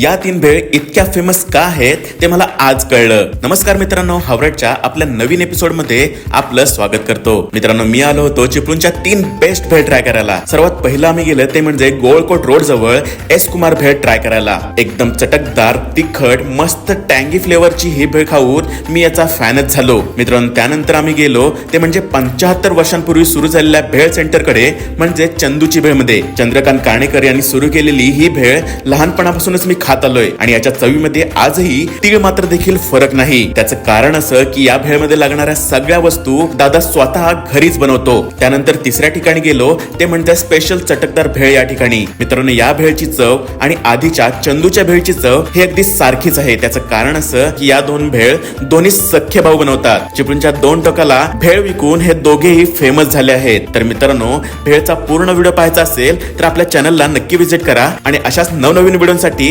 या तीन भेळ इतक्या फेमस का आहेत ते मला आज कळलं. नमस्कार मित्रांनो हावरटच्या आपल्या नवीन एपिसोडमध्ये आपलं स्वागत करतो. मित्रांनो मी आलो होतो चिपळूणच्या तीन बेस्ट भेळ ट्राय करायला. सर्वात पहिलं आम्ही गेलं ते म्हणजे गोळकोट रोड जवळ एस कुमार भेळ ट्राय करायला. एकदम चटकदार तिखट मस्त टँगी फ्लेवरची ही भेळ खाऊन मी याचा फॅनच झालो. मित्रांनो त्यानंतर आम्ही गेलो ते म्हणजे पंच्याहत्तर वर्षांपूर्वी सुरू झालेल्या भेळ सेंटरकडे म्हणजे चंदूची भेळमध्ये चंद्रकांत काणेकर यांनी सुरू केलेली ही भेळ लहानपणापासूनच मी खात आलोय. आणि याच्या चवीमध्ये आजही तीळ मात्र देखील फरक नाही. त्याचं कारण असं की या भेळमध्ये लागणाऱ्या सगळ्या वस्तू दादा स्वतः घरीच बनवतो. त्यानंतर तिसऱ्या ठिकाणी गेलो ते म्हणजे स्पेशल चटकदार भेळ या ठिकाणी. मित्रांनो या भेळची चव आणि आधीच्या चंदूच्या भेळची चव ही अगदी सारखीच आहे. त्याचं कारण असं की या दोन भेळ दोन्ही सख्य भाऊ बनवतात. चिपळूणच्या दोन टोकाला भेळ विकून हे दोघेही फेमस झाले आहेत. तर मित्रांनो भेळचा पूर्ण व्हिडिओ पाहायचा असेल तर आपल्या चॅनलला नक्की व्हिजिट करा. आणि अशाच नवनवीन व्हिडिओसाठी